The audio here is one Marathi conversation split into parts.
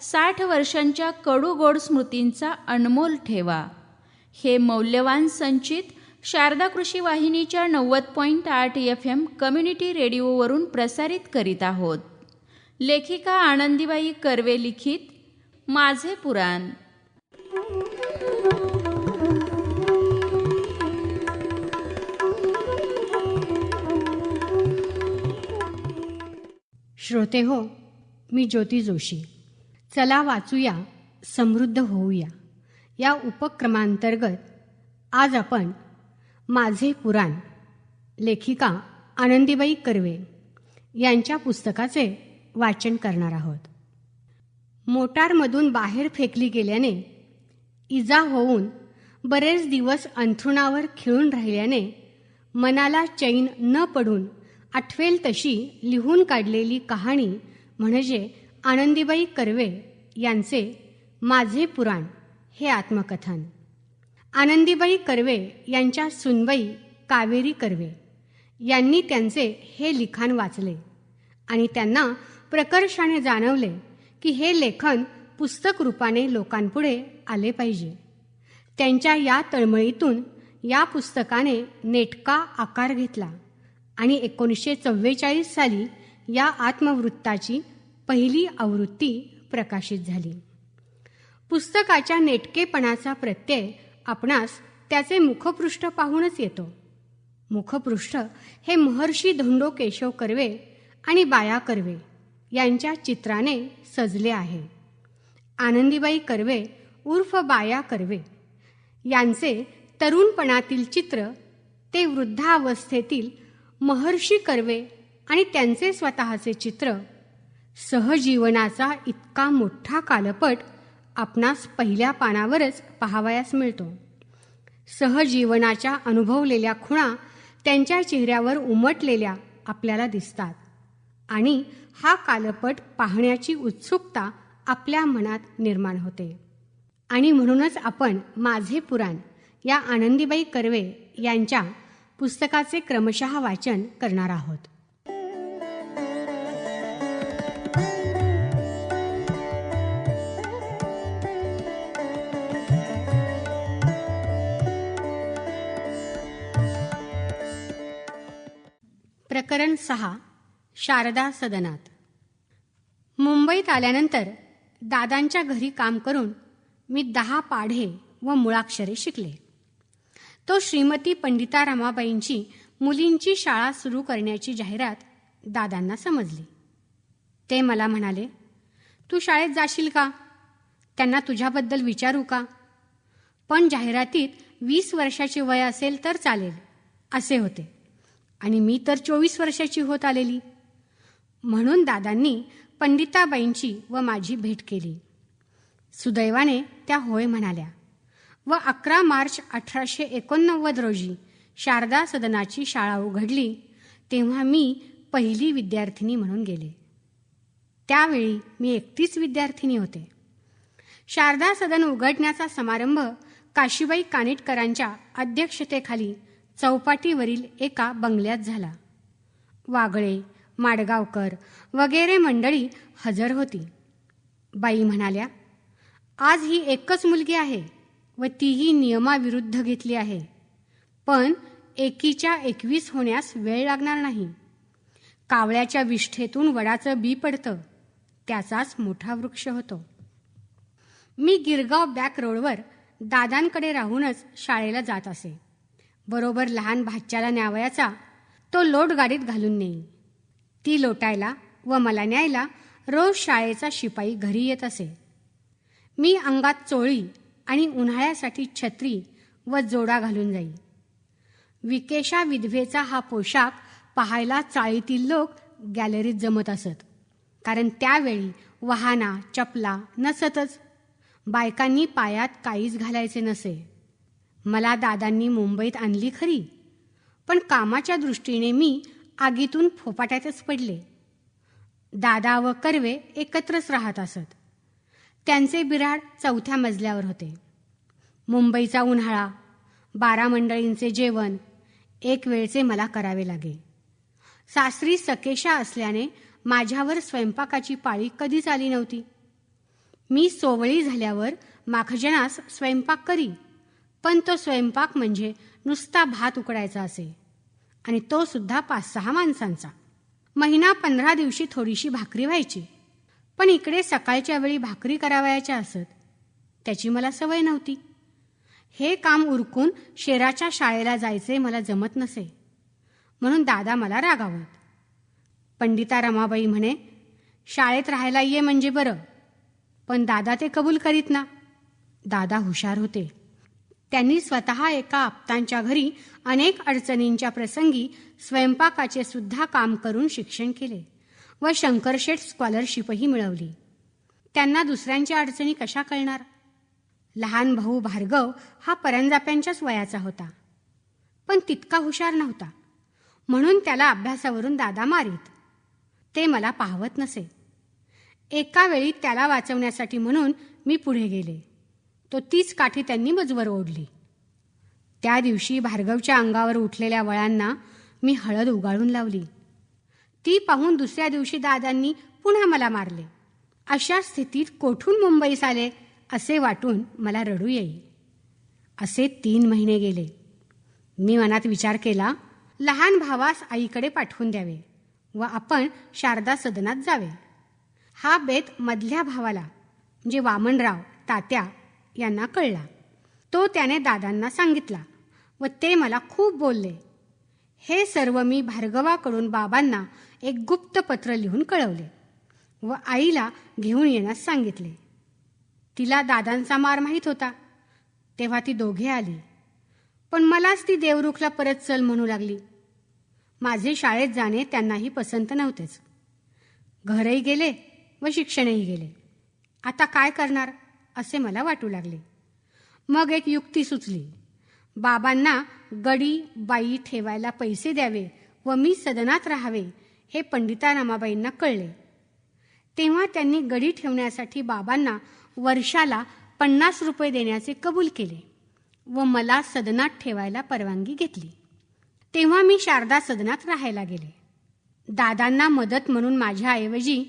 साठ वर्षांच्या कडूगोड स्मृतींचा अनमोल ठेवा. हे मौल्यवान संचित शारदा कृषी वाहिनीच्या नव्वद पॉईंट आठ एफ एम कम्युनिटी रेडिओवरून प्रसारित करीत आहोत. लेखिका आनंदीबाई कर्वे लिखित माझे पुराण. श्रोते हो मी ज्योती जोशी. चला वाचूया समृद्ध होऊया. या उपक्रमांतर्गत आज आपण माझे पुराण लेखिका आनंदीबाई कर्वे यांच्या पुस्तकाचे वाचन करणार आहोत. मोटारमधून बाहेर फेकली गेल्याने इजा होऊन बरेच दिवस अंथरुणावर खिळून राहिल्याने मनाला चैन न पडून आठवेल तशी लिहून काढलेली कहाणी म्हणजे आनंदीबाई कर्वे यांचे माझे पुराण हे आत्मकथन. आनंदीबाई कर्वे यांच्या सुनबाई कावेरी कर्वे यांनी त्यांचे हे लिखाण वाचले आणि त्यांना प्रकर्षाने जाणवले की हे लेखन पुस्तक रूपाने लोकांपुढे आले पाहिजे. त्यांच्या या तळमळीतून या पुस्तकाने नेटका आकार घेतला आणि एकोणीसशे चव्वेचाळीस साली या आत्मवृत्ताची पहिली आवृत्ती प्रकाशित झाली. पुस्तकाच्या नेटकेपणाचा प्रत्यय आपणास त्याचे मुखपृष्ठ पाहूनच येतो. मुखपृष्ठ हे महर्षी धोंडो केशव कर्वे आणि बाया कर्वे यांच्या चित्राने सजले आहे. आनंदीबाई कर्वे उर्फ बाया कर्वे यांचे तरुणपणातील चित्र ते वृद्धावस्थेतील महर्षी कर्वे आणि त्यांचे स्वतःचे चित्र सहजीवनाचा इतका मोठा कालपट आपणास पहिल्या पानावरच पाहावयास मिळतो. सहजीवनाच्या अनुभवलेल्या खुणा त्यांच्या चेहऱ्यावर उमटलेल्या आपल्याला दिसतात आणि हा कालपट पाहण्याची उत्सुकता आपल्या मनात निर्माण होते. आणि म्हणूनच आपण माझे पुराण या आनंदीबाई कर्वे यांच्या पुस्तकाचे क्रमशः वाचन करणार आहोत. प्रकरण सहा शारदा सदनात. मुंबईत आल्यानंतर दादांच्या घरी काम करून मी दहा पाढे व मुळाक्षरे शिकले. तो श्रीमती पंडिता रमाबाईंची मुलींची शाळा सुरू करण्याची जाहिरात दादांना समजली. ते मला म्हणाले तू शाळेत जाशील का? त्यांना तुझ्याबद्दल विचारू का? पण जाहिरातीत वीस वर्षाचे वय असेल तर चालेल असे होते. आणि मी तर चोवीस वर्षाची होत आलेली. म्हणून दादांनी पंडिताबाईंची व माझी भेट केली. सुदैवाने त्या होय म्हणाल्या. व अकरा मार्च अठराशे एकोणनव्वद रोजी शारदा सदनाची शाळा उघडली तेव्हा मी पहिली विद्यार्थिनी म्हणून गेले. त्यावेळी मी एकटीच विद्यार्थिनी होते. शारदा सदन उघडण्याचा समारंभ काशीबाई कानिटकरांच्या अध्यक्षतेखाली चौपाटीवरील एका बंगल्यात झाला. वागळे माडगावकर वगैरे मंडळी हजर होती. बाई म्हणाल्या आज ही एकच मुलगी आहे व तीही नियमाविरुद्ध घेतली आहे. पण एकीच्या एकवीस होण्यास वेळ लागणार नाही. कावळ्याच्या विष्ठेतून वडाचं बी पडतं. त्याचाच मोठा वृक्ष होतो. मी गिरगाव बॅक रोडवर दादांकडे राहूनच शाळेला जात असे. बरोबर लहान भाच्याला न्यावयाचा तो लोट गाडीत घालून नेई ती लोटायला व मला न्यायला रोज शाळेचा शिपाई घरी येत असे. मी अंगात चोळी आणि उन्हाळ्यासाठी छत्री व जोडा घालून जाई. विकेशा विधवेचा हा पोशाख पाहायला चाळीतील लोक गॅलरीत जमत असत कारण त्यावेळी वाहना चपला नसतच. बायकांनी पायात काहीच घालायचे नसे. मला दादांनी मुंबईत आणली खरी. पण कामाच्या दृष्टीने मी आगीतून फोपाट्यातच पडले. दादा व कर्वे एकत्रच राहत असत. त्यांचे बिराड चौथ्या मजल्यावर होते. मुंबईचा उन्हाळा बारा मंडळींचे जेवण एक वेळचे मला करावे लागे. सासरी सकेशा असल्याने माझ्यावर स्वयंपाकाची पाळी कधीच आली नव्हती. मी सोवळी झाल्यावर माखजनास स्वयंपाक करी. पण तो स्वयंपाक म्हणजे नुसता भात उकडायचा असे. आणि तो सुद्धा पाच सहा माणसांचा. महिना पंधरा दिवशी थोडीशी भाकरी व्हायची. पण इकडे सकाळच्या वेळी भाकरी करावयाच्या असत. त्याची मला सवय नव्हती. हे काम उरकून शेराच्या शाळेला जायचे मला जमत नसे. म्हणून दादा मला रागावत. पंडिता रमाबाई म्हणे शाळेत राहायला ये म्हणजे बरं. पण दादा ते कबूल करीत ना. दादा हुशार होते. त्यांनी स्वतः एका आप्तांच्या घरी अनेक अडचणींच्या प्रसंगी स्वयंपाकाचे सुद्धा काम करून शिक्षण केले व शंकरशेठ स्कॉलरशिपही मिळवली. त्यांना दुसऱ्यांच्या अडचणी कशा कळणार? लहान भाऊ भार्गव हा परंजाप्यांच्याच वयाचा होता. पण तितका हुशार नव्हता. म्हणून त्याला अभ्यासावरून दादा मारीत. ते मला पाहवत नसे. एका वेळी त्याला वाचवण्यासाठी म्हणून मी पुढे गेले. तो तीच काठी त्यांनी मजवर ओढली. त्या दिवशी भार्गवच्या अंगावर उठलेल्या वळांना मी हळद उगाळून लावली. ती पाहून दुसऱ्या दिवशी दादांनी पुन्हा मला मारले. अशा स्थितीत कोठून मुंबईस आले असे वाटून मला रडू येईल असे तीन महिने गेले. मी मनात विचार केला लहान भावास आईकडे पाठवून द्यावे व आपण शारदा सदनात जावे. हा बेत मधल्या भावाला म्हणजे वामनराव तात्या यांना कळला. तो त्याने दादांना सांगितला व ते मला खूप बोलले. हे सर्व मी भार्गवाकडून बाबांना एक गुप्त पत्र लिहून कळवले व आईला घेऊन येण्यास सांगितले. तिला दादांचा मार माहीत होता. तेव्हा ती दोघे आली. पण मलाच ती देवरुखला परत चल म्हणू लागली. माझे शाळेत जाणे त्यांनाही पसंत नव्हतेच. घरही गेले व शिक्षणही गेले. आता काय करणार? असे मला वाटू लागले. मग एक युक्ती सुचली. बाबांना गडी बाई ठेवायला पैसे द्यावे व मी सदनात राहावे हे पंडिता रमाबाईंना कळले. तेव्हा त्यांनी गडी ठेवण्यासाठी बाबांना वर्षाला पन्नास रुपये देण्याचे कबूल केले व मला सदनात ठेवायला परवानगी घेतली. तेव्हा मी शारदा सदनात राहायला गेले. दादांना मदत म्हणून माझ्याऐवजी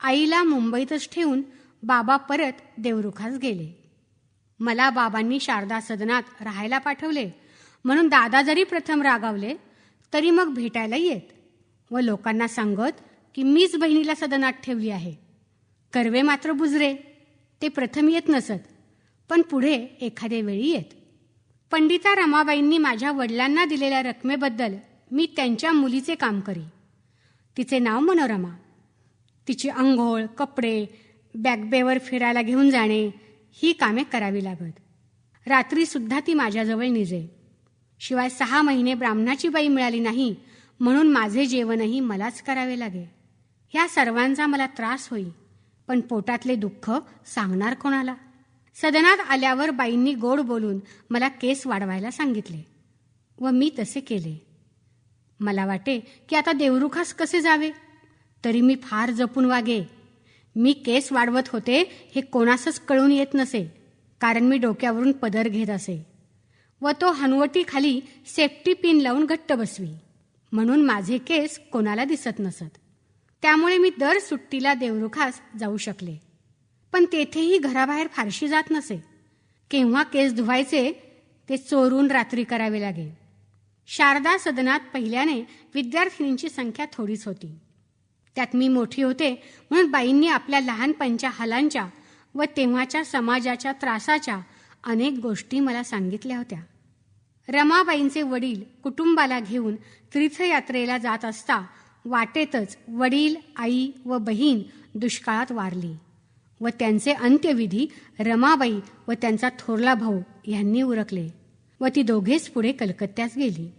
आईला मुंबईतच ठेवून बाबा परत देवरुखास गेले. मला बाबांनी शारदा सदनात राहायला पाठवले. म्हणून दादा जरी प्रथम रागावले तरी मग भेटायला येत व लोकांना सांगत की मीच बहिणीला सदनात ठेवली आहे. कर्वे मात्र बुजरे ते प्रथम येत नसत पण पुढे एखाद्या वेळी येत. पंडिता रमाबाईंनी माझ्या वडिलांना दिलेल्या रकमेबद्दल मी त्यांच्या मुलीचे काम करी. तिचे नाव मनोरमा. तिची अंघोळ कपडे बॅगबेवर फिरायला घेऊन जाणे ही कामे करावी लागत. रात्रीसुद्धा ती माझ्याजवळ निजे. शिवाय सहा महिने ब्राह्मणाची बाई मिळाली नाही म्हणून माझे जेवणही मलाच करावे लागे. ह्या सर्वांचा मला त्रास होई पण पोटातले दुःख सांगणार कोणाला? सदनात आल्यावर बाईंनी गोड बोलून मला केस वाढवायला सांगितले व मी तसे केले. मला वाटे की आता देवरुखास कसे जावे? तरी मी फार जपून वागे मी केस वाढवत होते हे कोणासच कळून येत नसे कारण मी डोक्यावरून पदर घेत असे. व तो हनुवटीखाली सेफ्टी पिन लावून घट्ट बसवी म्हणून माझे केस कोणाला दिसत नसत. त्यामुळे मी दर सुट्टीला देवरुखास जाऊ शकले. पण तेथेही घराबाहेर फारशी जात नसे. केव्हा केस धुवायचे ते चोरून रात्री करावे लागे. शारदा सदनात पहिल्याने विद्यार्थिनींची संख्या थोडीच होती. त्यात मी मोठी होते म्हणून बाईंनी आपल्या लहानपणच्या हलांच्या व तेव्हाच्या समाजाच्या त्रासाच्या अनेक गोष्टी मला सांगितल्या होत्या. रमाबाईंचे वडील कुटुंबाला घेऊन तीर्थयात्रेला जात असता वाटेतच वडील आई व बहीण दुष्काळात वारली व त्यांचे अंत्यविधी रमाबाई व त्यांचा थोरला भाऊ यांनी उरकले व ती दोघेच पुढे कलकत्त्यास गेली.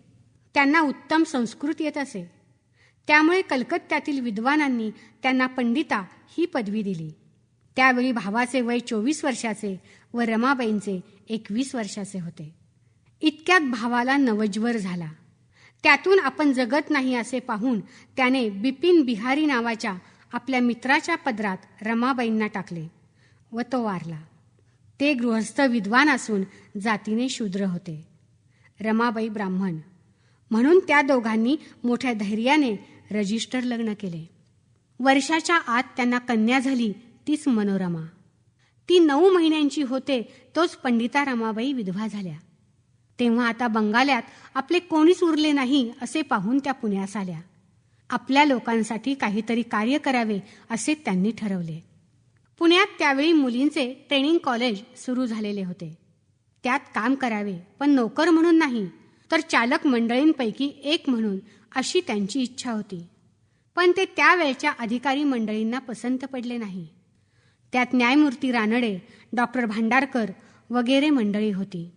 त्यांना उत्तम संस्कृत येत असे. त्यामुळे कलकत्त्यातील विद्वानांनी त्यांना पंडिता ही पदवी दिली. त्यावेळी भावाचे वय चोवीस वर्षाचे व रमाबाईंचे एकवीस वर्षाचे होते. इतक्यात भावाला नवज्वर झाला. त्यातून आपण जगत नाही असे पाहून त्याने बिपिन बिहारी नावाच्या आपल्या मित्राच्या पदरात रमाबाईंना टाकले व तो वारला. ते गृहस्थ विद्वान असून जातीने शूद्र होते. रमाबाई ब्राह्मण. म्हणून त्या दोघांनी मोठ्या धैर्याने रजिस्टर लग्न केले. वर्षाच्या आत त्यांना कन्या झाली तीच मनोरमा. ती नऊ महिन्यांची होते तोच पंडिता रमाबाई विधवा झाल्या. तेव्हा आता बंगाल्यात आपले कोणीच उरले नाही असे पाहून त्या पुण्यास आल्या. आपल्या लोकांसाठी काहीतरी कार्य करावे असे त्यांनी ठरवले. पुण्यात त्यावेळी मुलींचे ट्रेनिंग कॉलेज सुरू झालेले होते. त्यात काम करावे पण नोकर म्हणून नाही तर चालक मंडळींपैकी एक म्हणून अशी त्यांची इच्छा होती. पण ते त्यावेळच्या अधिकारी मंडळींना पसंत पडले नाही. त्यात न्यायमूर्ती रानडे डॉक्टर भांडारकर वगैरे मंडळी होती.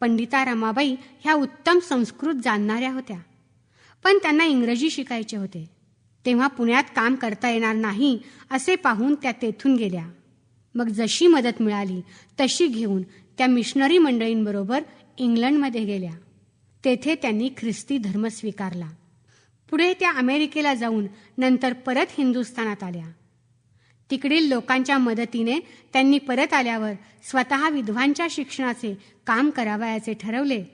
पंडिता रमाबाई ह्या उत्तम संस्कृत जाणणाऱ्या होत्या. पण त्यांना इंग्रजी शिकायचे होते. तेव्हा पुण्यात काम करता येणार नाही असे पाहून त्या तेथून गेल्या. मग जशी मदत मिळाली तशी घेऊन त्या मिशनरी मंडळींबरोबर इंग्लंडमध्ये गेल्या. तेथे त्यांनी ख्रिस्ती धर्म स्वीकारला. पुढे त्या अमेरिकेला जाऊन नंतर परत हिंदुस्थानात आल्या. तिकडील लोकांच्या मदतीने त्यांनी परत आल्यावर स्वतः विधवांच्या शिक्षणाचे काम करावयाचे ठरवले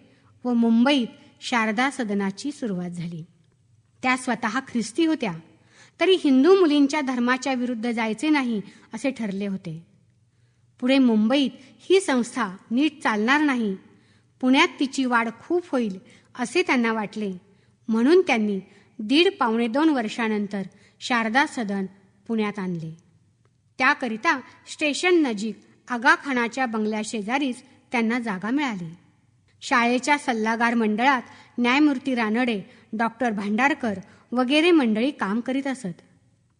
व मुंबईत शारदा सदनाची सुरुवात झाली. त्या स्वतः ख्रिस्ती होत्या. तरी हिंदू मुलींच्या धर्माच्या विरुद्ध जायचे नाही असे ठरले होते. पुढे मुंबईत ही संस्था नीट चालणार नाही पुण्यात तिची वाढ खूप होईल असे त्यांना वाटले. म्हणून त्यांनी दीड पावणे दोन वर्षानंतर शारदा सदन पुण्यात आणले. त्याकरिता स्टेशन नजीक आगाखानाच्या बंगल्याशेजारीच त्यांना जागा मिळाली. शाळेच्या सल्लागार मंडळात न्यायमूर्ती रानडे डॉक्टर भांडारकर वगैरे मंडळी काम करीत असत.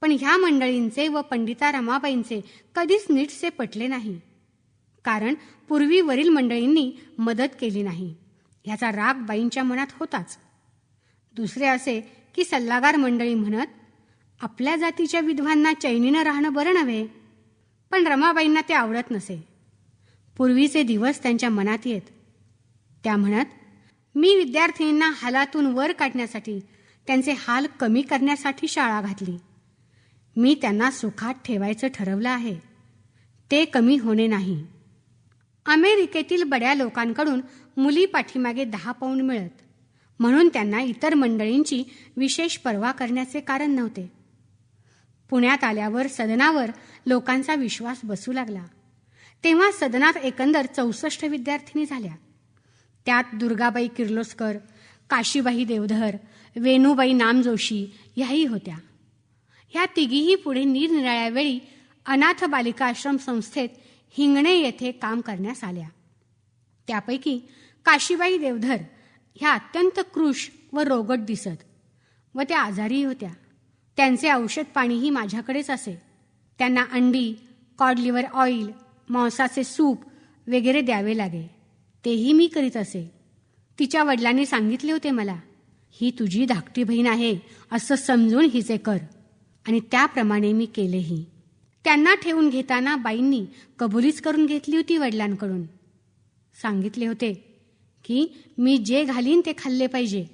पण ह्या मंडळींचे व पंडिता रमाबाईंचे कधीच नीटसे पटले नाही. कारण पूर्वी वरील मंडळींनी मदत केली नाही. ह्याचा राग बाईंच्या मनात होताच. दुसरे असे की सल्लागार मंडळी म्हणत आपल्या जातीच्या विधवांना चैनीनं राहणं बरं नव्हे पण रमाबाईंना ते आवडत नसे. पूर्वीचे दिवस त्यांच्या मनात येत. त्या म्हणत मी विद्यार्थिनींना हालातून वर काढण्यासाठी त्यांचे हाल कमी करण्यासाठी शाळा घातली. मी त्यांना सुखात ठेवायचं ठरवलं आहे. ते कमी होणे नाही. अमेरिकेतील बड्या लोकांकडून मुली पाठीमागे दहा पाऊंड मिळत. म्हणून त्यांना इतर मंडळींची विशेष पर्वा करण्याचे कारण नव्हते. पुण्यात आल्यावर सदनावर लोकांचा विश्वास बसू लागला. तेव्हा सदनात एकंदर चौसष्ट विद्यार्थिनी झाल्या. त्यात दुर्गाबाई किर्लोस्कर काशीबाई देवधर वेणूबाई नामजोशी ह्याही होत्या. ह्या तिघीही पुढे निरनिराळ्या वेळी अनाथ बालिका आश्रम संस्थेत हिंगणे येथे काम करण्यास आल्या. त्यापैकी काशीबाई देवधर ह्या अत्यंत कृश व रोगट दिसत व त्या आजारी होत्या. त्यांचे औषध पाणीही माझ्याकडेच असे. त्यांना अंडी कॉडलिव्हर ऑइल मांसाचे सूप वगैरे द्यावे लागे. तेही मी करीत असे. तिच्या वडिलांनी सांगितले होते मला ही तुझी धाकटी बहीण आहे असं समजून हिचे कर. आणि त्याप्रमाणे मी केलेही. त्यांना ठेवून घेताना बाईंनी कबुलीच करून घेतली होती वडिलांकडून. सांगितले होते की मी जे घालीन ते खाल्ले पाहिजे.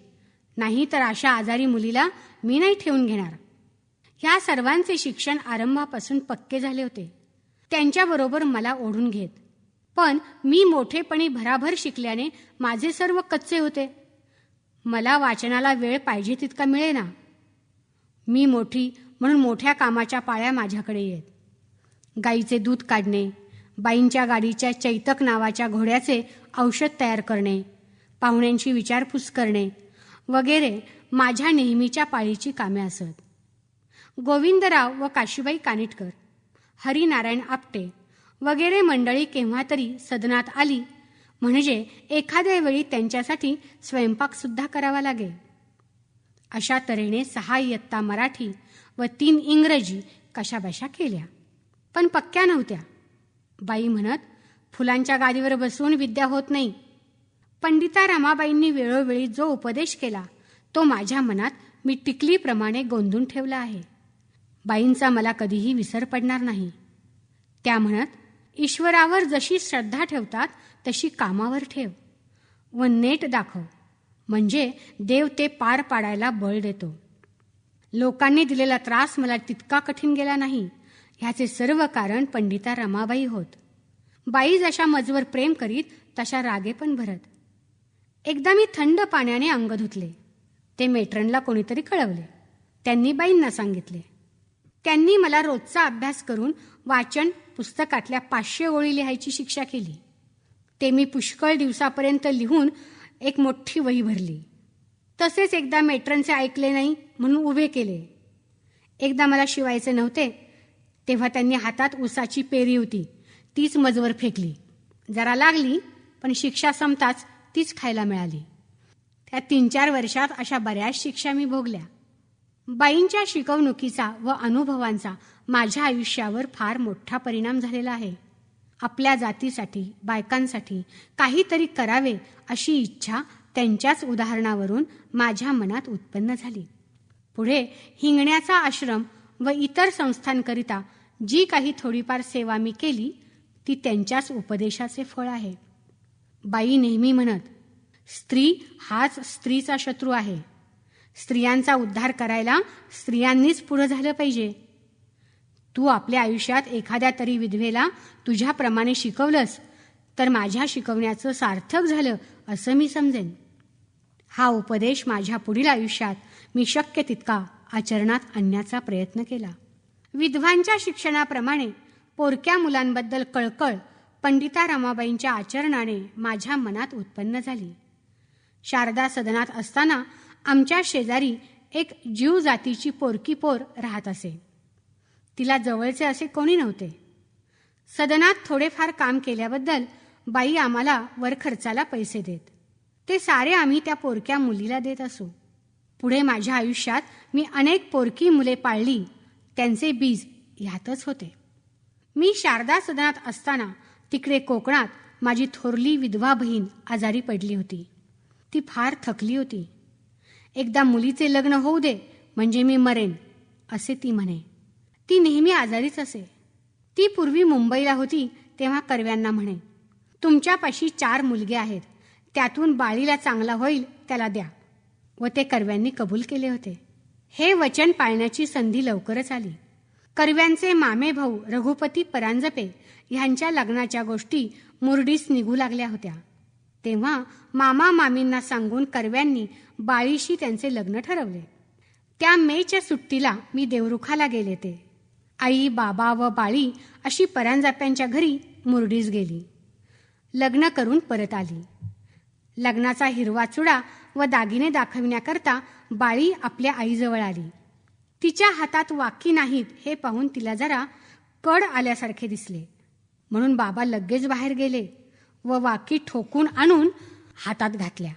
नाही तर अशा आजारी मुलीला मी नाही ठेवून घेणार. ह्या सर्वांचे शिक्षण आरंभापासून पक्के झाले होते. त्यांच्याबरोबर मला ओढून घेत. पण मी मोठेपणी भराभर शिकल्याने माझे सर्व कच्चे होते. मला वाचनाला वेळ पाहिजे तितका मिळेना. मी मोठी म्हणून मोठ्या कामाच्या पाळ्या माझ्याकडे येत. गाईचे दूध काढणे बाईंच्या गाडीच्या चैतक नावाच्या घोड्याचे औषध तयार करणे पाहुण्यांची विचारपूस करणे वगैरे माझ्या नेहमीच्या पाळीची कामे असत. गोविंदराव व काशीबाई कानिटकर हरिनारायण आपटे वगैरे मंडळी केव्हा तरी सदनात आली म्हणजे एखाद्या वेळी त्यांच्यासाठी स्वयंपाकसुद्धा करावा लागे अशा तऱ्हेने सहा इयत्ता मराठी व तीन इंग्रजी कशाबशा केल्या. पण पक्क्या नव्हत्या. बाई म्हणत फुलांच्या गादीवर बसून विद्या होत नाही. पंडिता रमाबाईंनी वेळोवेळी जो उपदेश केला तो माझ्या मनात मी टिकलीप्रमाणे गोंधून ठेवला आहे. बाईंचा मला कधीही विसर पडणार नाही. त्या म्हणत ईश्वरावर जशी श्रद्धा ठेवतात तशी कामावर ठेव. व नेट दाखव. म्हणजे देव ते पार पाडायला बळ देतो. लोकांनी दिलेला त्रास मला तितका कठीण गेला नाही. ह्याचे सर्व कारण पंडिता रमाबाई होत. बाई जशा मजवर प्रेम करीत तशा रागे पण भरत. एकदा मी थंड पाण्याने अंग धुतले. ते मेट्रनला कोणीतरी कळवले. त्यांनी बाईंना सांगितले. त्यांनी मला रोजचा अभ्यास करून वाचन पुस्तकातल्या पाचशे ओळी लिहायची शिक्षा केली. ते मी पुष्कळ दिवसापर्यंत लिहून एक मोठी वही भरली. तसेच एकदा मेट्रनचे ऐकले नाही म्हणून उभे केले. एकदा मला शिवायचे नव्हते तेव्हा त्यांनी हातात उसाची पेरी होती. तीच मजवर फेकली. जरा लागली पण शिक्षा संपताच तीच खायला मिळाली. त्या तीन चार वर्षात अशा बऱ्याच शिक्षा मी भोगल्या. बाईंच्या शिकवणुकीचा व अनुभवांचा माझ्या आयुष्यावर फार मोठा परिणाम झालेला आहे. आपल्या जातीसाठी बायकांसाठी काहीतरी करावे अशी इच्छा त्यांच्याच उदाहरणावरून माझ्या मनात उत्पन्न झाली. पुढे हिंगण्याचा आश्रम व इतर संस्थांकरिता जी काही थोडीफार सेवा मी केली ती त्यांच्याच उपदेशाचे फळ आहे. बाई नेहमी म्हणत स्त्री हाच स्त्रीचा शत्रू आहे. स्त्रियांचा उद्धार करायला स्त्रियांनीच पुढं झालं पाहिजे. तू आपल्या आयुष्यात एखाद्या तरी विधवेला तुझ्याप्रमाणे शिकवलंस तर माझ्या शिकवण्याचं सार्थक झालं असं मी समजेन. हा उपदेश माझ्या पुढील आयुष्यात मी शक्य तितका आचरणात आणण्याचा प्रयत्न केला. विधवांच्या शिक्षणाप्रमाणे पोरक्या मुलांबद्दल कळकळ पंडिता रमाबाईंच्या आचरणाने माझ्या मनात उत्पन्न झाली. शारदा सदनात असताना आमच्या शेजारी एक जीव जातीची पोरकी पोर राहत असे. तिला जवळचे असे कोणी नव्हते. सदनात थोडेफार काम केल्याबद्दल बाई आम्हाला वरखर्चाला पैसे देत. ते सारे आम्ही त्या पोरक्या मुलीला देत असू. पुढे माझ्या आयुष्यात मी अनेक पोरकी मुले पाळली त्यांचे बीज यातच होते. मी शारदा सदनात असताना तिकडे कोकणात माझी थोरली विधवा बहीण आजारी पडली होती. ती फार थकली होती. एकदा मुलीचे लग्न होऊ दे म्हणजे मी मरेन असे ती म्हणे. ती नेहमी आजारीच असे. ती पूर्वी मुंबईला होती तेव्हा कर्व्यांना म्हणे तुमच्यापाशी चार मुलगे आहेत. त्यातून बाळीला चांगला होईल त्याला द्या. व ते कर्व्यांनी कबूल केले होते. हे वचन पाळण्याची संधी लवकरच आली. कर्व्यांचे मामे भाऊ रघुपती परांजपे ह्यांच्या लग्नाच्या गोष्टी मुरडीस निघू लागल्या होत्या. तेव्हा मामा मामींना सांगून कर्व्यांनी बाळीशी त्यांचे लग्न ठरवले. त्या मेच्या सुट्टीला मी देवरुखाला गेले ते. आई बाबा व बाळी अशी परांजाप्यांच्या घरी मुरडीस गेली. लग्न करून परत आली. लग्नाचा हिरवा चुडा व दागिने दाखविण्याकरता बाळी आपल्या आईजवळ आली. तिच्या हातात वाकी नाहीत हे पाहून तिला जरा कड आल्यासारखे दिसले. म्हणून बाबा लगेच बाहेर गेले व वाकी ठोकून आणून हातात घातल्या.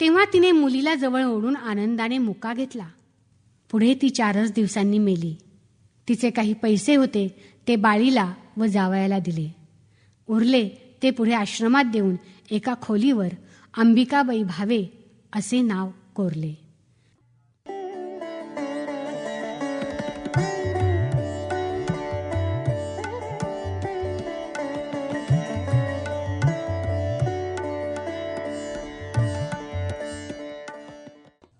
तेव्हा तिने मुलीला जवळ ओढून आनंदाने मुका घेतला. पुढे ती चारच दिवसांनी मेली. तिचे काही पैसे होते ते बाळीला व जावयाला दिले. उरले ते पुढे आश्रमात देऊन एका खोलीवर अंबिकाबाई भावे असे नाव कोरले.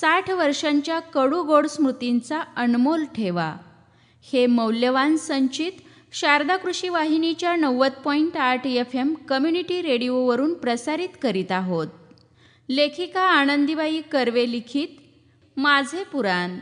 साठ वर्षांच्या कडूगोड स्मृतींचा अनमोल ठेवा. हे मौल्यवान संचित शारदा कृषी वाहिनीच्या नव्वद पॉईंट आठ एफ एम कम्युनिटी रेडिओवरून प्रसारित करीत आहोत. लेखिका आनंदीबाई कर्वे लिखित माझे पुराण.